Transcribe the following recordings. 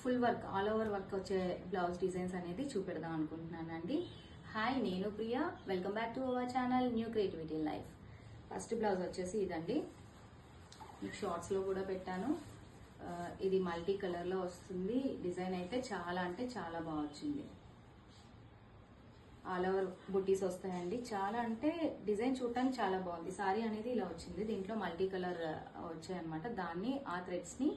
Full work all over work వచ్చే blouse designs అనేది చూపెడదాం అనుకుంటున్నానండి. హాయ్ నేను Priya. Welcome back to our channel new creativity life first blouse వచ్చేసి ఇదండి. మీకు షార్ట్స్లో కూడా పెట్టాను. ఇది మల్టీ కలర్లో వస్తుంది. డిజైన్ అయితే చాలా అంటే చాలా బాగా వచ్చింది. ఆల్ ఓవర్ బుటీస్ వస్తాయండి. చాలా అంటే డిజైన్ చూడటానికి చాలా బాగుంది. సారీ అనేది ఇలా వచ్చింది. దీంట్లో మల్టీ కలర్ వచ్చాయన్నమాట. దాన్ని ఆ థ్రెడ్స్ని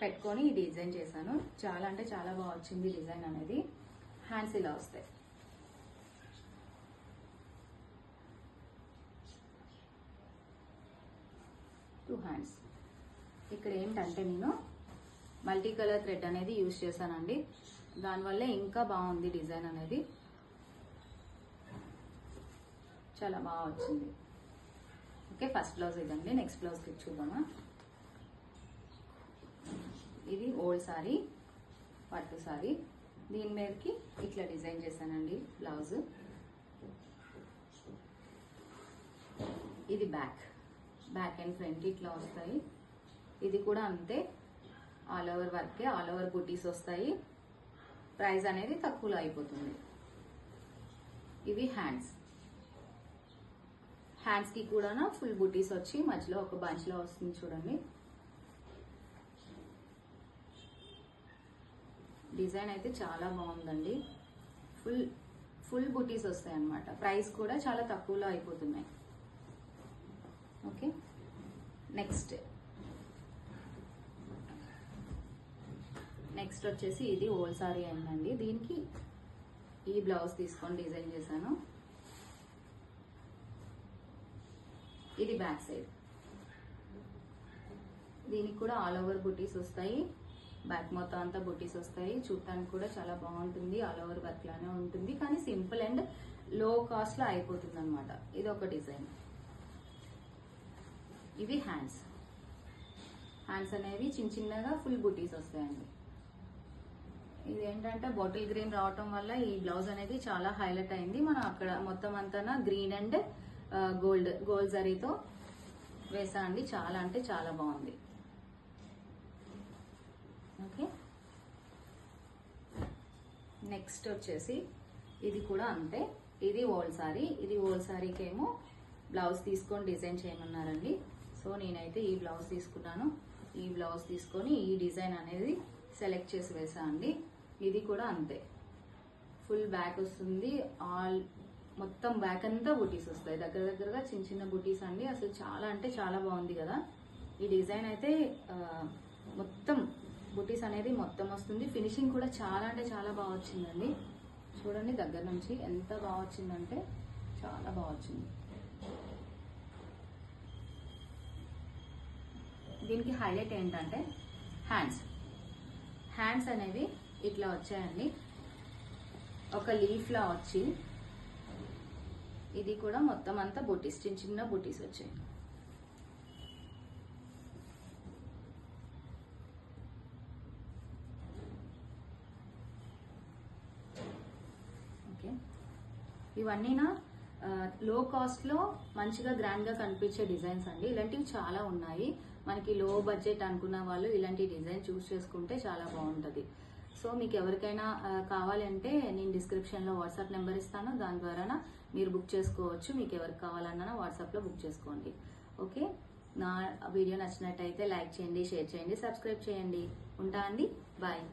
పెట్టుకొని ఈ డిజైన్ చేశాను. చాలా అంటే చాలా బాగా వచ్చింది డిజైన్ అనేది. హ్యాండ్స్ ఇలా వస్తాయి టూ హ్యాండ్స్ ఇక్కడ ఏంటంటే నేను మల్టీ కలర్ థ్రెడ్ అనేది యూజ్ చేశానండి. దానివల్ల ఇంకా బాగుంది డిజైన్ అనేది. చాలా బాగా వచ్చింది. ఓకే ఫస్ట్ బ్లౌజ్ ఇదండి. నెక్స్ట్ బ్లౌజ్కి చూద్దామా? గోల్డ్ శారీ పట్టు శారీ దీని మీదకి ఇట్లా డిజైన్ చేశానండి బ్లౌజ్ ఇది బ్యాక్ బ్యాక్ అండ్ ఫ్రంట్ ఇట్లా వస్తాయి. ఇది కూడా అంతే. ఆల్ ఓవర్ వర్కే ఆల్ ఓవర్ బుటీస్ వస్తాయి. ప్రైస్ అనేది తక్కువలో అయిపోతుంది. ఇవి హ్యాండ్స్ హ్యాండ్స్కి కూడా ఫుల్ బుటీస్ వచ్చి మధ్యలో ఒక బంచ్లో వస్తుంది చూడండి. డిజైన్ అయితే చాలా బాగుందండి. ఫుల్ ఫుల్ బుటీస్ వస్తాయి అన్నమాట ప్రైస్ కూడా చాలా తక్కువలో అయిపోతున్నాయి. ఓకే. నెక్స్ట్. నెక్స్ట్ వచ్చేసి ఇది ఓల్ సారీ అయిందండి. దీనికి ఈ బ్లౌజ్ తీసుకొని డిజైన్ చేశాను. ఇది బ్యాక్ సైడ్. దీనికి కూడా ఆల్ ఓవర్ బుటీస్ వస్తాయి. బ్యాక్ మొత్తం అంతా బొటీస్ వస్తాయి. చూడటానికి కూడా చాలా బాగుంటుంది. ఆల్ ఓవర్ వర్క్ లానే ఉంటుంది. కానీ సింపుల్ అండ్లో కాస్ట్లో అయిపోతుంది అనమాట ఇది ఒక డిజైన్. ఇవి హ్యాండ్స్ హ్యాండ్స్ అనేవి చిన్న చిన్నగా ఫుల్ బుటీస్ వస్తాయండి. ఇది ఏంటంటే బాటిల్ గ్రీన్ రావటం వల్ల ఈ బ్లౌజ్ అనేది చాలా హైలైట్ అయింది. మనం అక్కడ మొత్తం అంతా గ్రీన్ అండ్ గోల్డ్ గోల్డ్ జరీతో వేసా అండి చాలా అంటే చాలా బాగుంది. ఓకే నెక్స్ట్ వచ్చేసి ఇది కూడా అంతే. ఇది ఓల్ సారీ ఇది ఓల్ సారీకేమో బ్లౌజ్ తీసుకొని డిజైన్ చేయమన్నారండి. సో నేనైతే ఈ బ్లౌజ్ తీసుకున్నాను. ఈ బ్లౌజ్ తీసుకొని ఈ డిజైన్ అనేది సెలెక్ట్ చేసి వేసా అండి. ఇది కూడా అంతే. ఫుల్ బ్యాక్ వస్తుంది. ఆల్ మొత్తం బ్యాక్ అంతా బుటీస్ వస్తాయి. దగ్గర దగ్గరగా చిన్న చిన్న బుటీస్ అండి. అసలు చాలా అంటే చాలా బాగుంది కదా. ఈ డిజైన్ అయితే మొత్తం బుటీస్ అనేది మొత్తం వస్తుంది. ఫినిషింగ్ కూడా చాలా అంటే చాలా బాగా వచ్చిందండి. చూడండి దగ్గర నుంచి ఎంత బాగా వచ్చిందంటే చాలా బాగా వచ్చింది. దీనికి హైలైట్ ఏంటంటే హ్యాండ్స్ హ్యాండ్స్ అనేవి ఇట్లా వచ్చాయండి. ఒక లీఫ్లా వచ్చి ఇది కూడా మొత్తం అంతా బుటీస్ చిన్న చిన్న బుటీస్ వచ్చాయి ఓకే ఇవన్నీ నా లో కాస్ట్లో మంచిగా గ్రాండ్గా కనిపించే డిజైన్స్ అండి. ఇలాంటివి చాలా ఉన్నాయి. మనకి లో బడ్జెట్ అనుకున్న వాళ్ళు ఇలాంటి డిజైన్ చూస్ చేసుకుంటే చాలా బాగుంటుంది. సో మీకు ఎవరికైనా కావాలంటే నేను డిస్క్రిప్షన్లో వాట్సాప్ నెంబర్ ఇస్తాను. దాని ద్వారా మీరు బుక్ చేసుకోవచ్చు. మీకు ఎవరికి కావాలన్నా వాట్సాప్లో బుక్ చేసుకోండి. ఓకే? నా వీడియో నచ్చినట్టయితే లైక్ చేయండి షేర్ చేయండి సబ్స్క్రైబ్ చేయండి. ఉంటా అండి? బాయ్